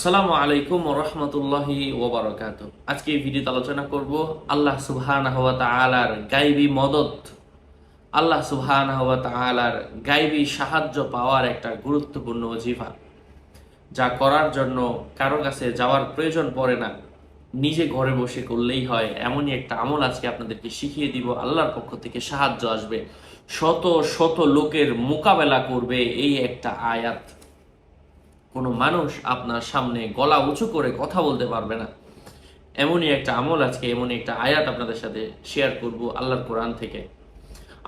আসসালামু আলাইকুম রহমতুল্লাহি ওবরাকাত আজকে এই ভিডিওতে আলোচনা করব আল্লাহ সুবহানাহু ওয়া তাআলার গাইবী মদত। আল্লাহ সুবহানাহু ওয়া তাআলার গাইবী সাহায্য পাওয়ার একটা গুরুত্বপূর্ণ ওজিফা। যা করার জন্য কারও কাছে যাওয়ার প্রয়োজন পড়ে না। নিজে ঘরে বসে করলেই হয়। এমনই একটা আমল আজকে আপনাদেরকে শিখিয়ে দিব। আল্লাহর পক্ষ থেকে সাহায্য আসবে। শত শত লোকের মোকাবেলা করবে এই একটা আয়াত। কোনো মানুষ আপনার সামনে গলা উঁচু করে কথা বলতে পারবে না। এমনই একটা আমল আজকে, এমনই একটা আয়াত আপনাদের সাথে শেয়ার করব আল্লাহর কোরআন থেকে।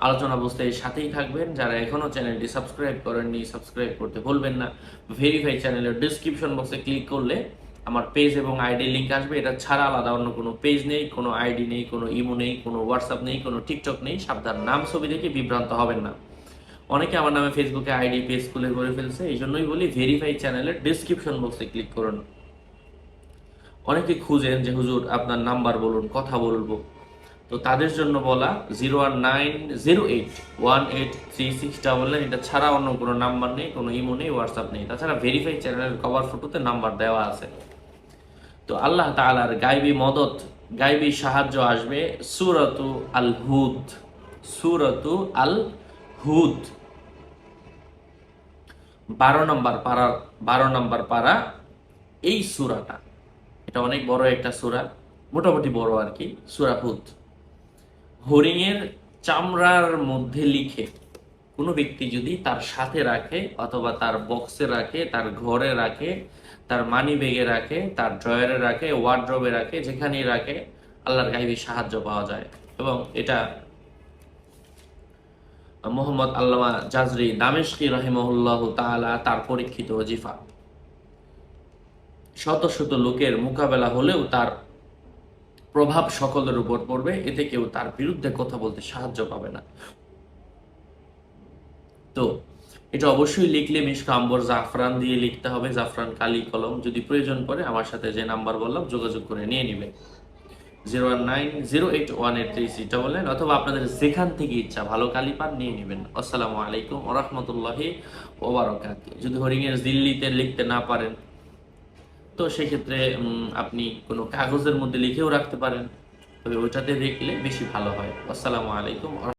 আলোচনা বুঝতে সাথেই থাকবেন। যারা এখনও চ্যানেলটি সাবস্ক্রাইব করেননি সাবস্ক্রাইব করতে ভুলবেন না। ভেরিফাই চ্যানেলের ডিসক্রিপশন বক্সে ক্লিক করলে আমার পেজ এবং আইডি লিঙ্ক আসবে। এটা ছাড়া আলাদা অন্য কোনো পেজ নেই, কোনো আইডি নেই, কোনো ইমো নেই, কোনো হোয়াটসঅ্যাপ নেই, কোনো টিকটক নেই। সাবধান, নাম, ছবি দেখে বিভ্রান্ত হবেন না। অনেকে আমার নামে ফেসবুকে আইডি পেজ খুলে করে ফেলছে, এই জন্যই বলি ভেরিফাই চ্যানেলের ডিসক্রিপশন বক্সে ক্লিক করুন। অনেকে খুঁজেন যে, হুজুর, আপনার নাম্বার বলুন, কথা বলব। তো তাদের জন্য বলা zero one nine zero eight one eight three six double nine এটা ছাড়া অন্য কোনো নাম্বার নেই, কোনো ইমো নেই হোয়াটসঅ্যাপ নেই। তাছাড়া ভেরিফাই চ্যানেলের কভার ফটোতে নাম্বার দেওয়া আছে। তো আল্লাহ তাআলার গাইবি মদত, গাইবী সাহায্য আসবে সুরতু আল হুদ সুরতু আল হুদ। বারো নম্বর পাড়া বারো নম্বর পাড়া, এই সুরাটা। এটা অনেক বড় একটা সুরা, মোটামুটি বড় আর কি, সুরা হুদ। হরিণের চামড়ার মধ্যে লিখে কোনো ব্যক্তি যদি তার সাথে রাখে অথবা তার বক্সে রাখে, তার ঘরে রাখে, তার মানি ব্যাগে রাখে, তার ড্রয়ারে রাখে ওয়ার্ড্রবে রাখে, যেখানেই রাখে, আল্লাহর গাইবী সাহায্য পাওয়া যায়। এবং এটা মোহাম্মদ আল্লামা জাজরি দামেশকি রহিমহুল্লাহ তাআলা তার পরীক্ষিত ওজিফা। শত শত লোকের মোকাবেলা হলেও তার প্রভাব সকলের উপর পড়বে, এতে কেউ তার বিরুদ্ধে কথা বলতে সাহায্য পাবে না। তো এটা অবশ্যই লিখলে মিশকা আম্বর জাফরান দিয়ে লিখতে হবে। জাফরান কালি কলম যদি প্রয়োজন পড়ে, আমার সাথে যে নাম্বার বললাম, যোগাযোগ করে নিয়ে নেবেন zero one nine zero eight one eight three অথবা আপনাদের যেখান থেকে ইচ্ছা ভালো কালি পান নিয়ে নেবেন। আসসালামু আলাইকুম ওরহমতুল্লাহি ওবারকাত যদি হরিণের দিল্লিতে লিখতে না পারেন, তো সেক্ষেত্রে আপনি কোনো কাগজের মধ্যে লিখেও রাখতে পারেন, তবে ওইটাতে দেখলে বেশি ভালো হয়। আসসালামু আলাইকুম